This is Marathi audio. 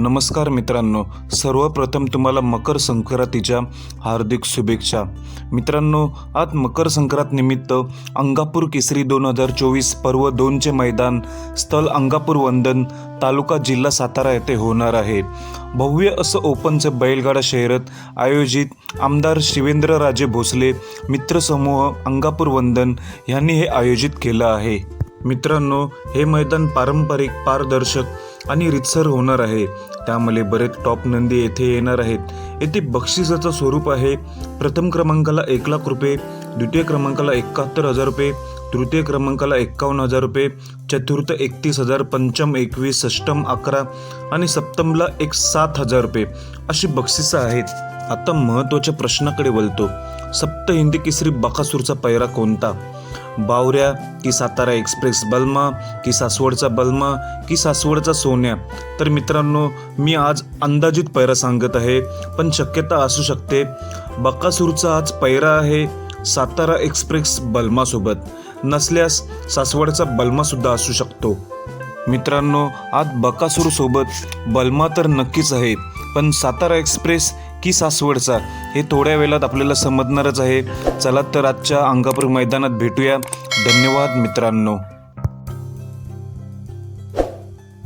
नमस्कार मित्रांनो सर्वप्रथम तुम्हाला मकर संक्रांतीच्या हार्दिक शुभेच्छा. मित्रांनो आज मकर संक्रांत निमित्त अंगापूर केसरी दोन हजार चोवीस पर्व दोनचे मैदान स्थल अंगापूर वंदन तालुका जिल्हा सातारा येथे होणार आहे. भव्य असं ओपनचं बैलगाडा शहरात आयोजित आमदार शिवेंद्रराजे भोसले मित्रसमूह अंगापूर वंदन यांनी हे आयोजित केलं आहे. मित्रांनो हे मैदान पारंपरिक पारदर्शक आणि रितसर होणार आहे. त्यामुळे बरेच टॉप नंदी येथे येणार आहेत. येथे बक्षिसाचं स्वरूप आहे. प्रथम क्रमांकाला एक लाख रुपये द्वितीय क्रमांकाला एकाहत्तर हजार रुपये तृतीय क्रमांकाला एक्कावन्न हजार रुपये चतुर्थ एकतीस हजार पंचम एकवीस षष्टम अकरा आणि सप्तमला एक सात हजार रुपये अशी बक्षिसं आहेत. आता महत्त्वाच्या प्रश्नाकडे वळतो. सप्त हिंदी केसरी बकासूरचा पैरा कोणता? बावऱ्या की सातारा एक्सप्रेस बलमा की सासवडचा बलमा की सासवडचा सोन्या. तर मित्रांनो मी आज अंदाजित पैरा सांगत आहे पण शक्यता असू शकते. बकासूरचा आज पैरा आहे सातारा एक्सप्रेस बलमासोबत. नसल्यास सासवडचा बलमासुद्धा असू शकतो. मित्रांनो आज बकासूरसोबत बलमा तर नक्कीच आहे पण सातारा एक्सप्रेस की सासवडचा हे थोड्या वेळात आपल्याला समजणारच आहे. चला तर आजच्या अंगापूर मैदानात भेटूया. धन्यवाद मित्रांनो.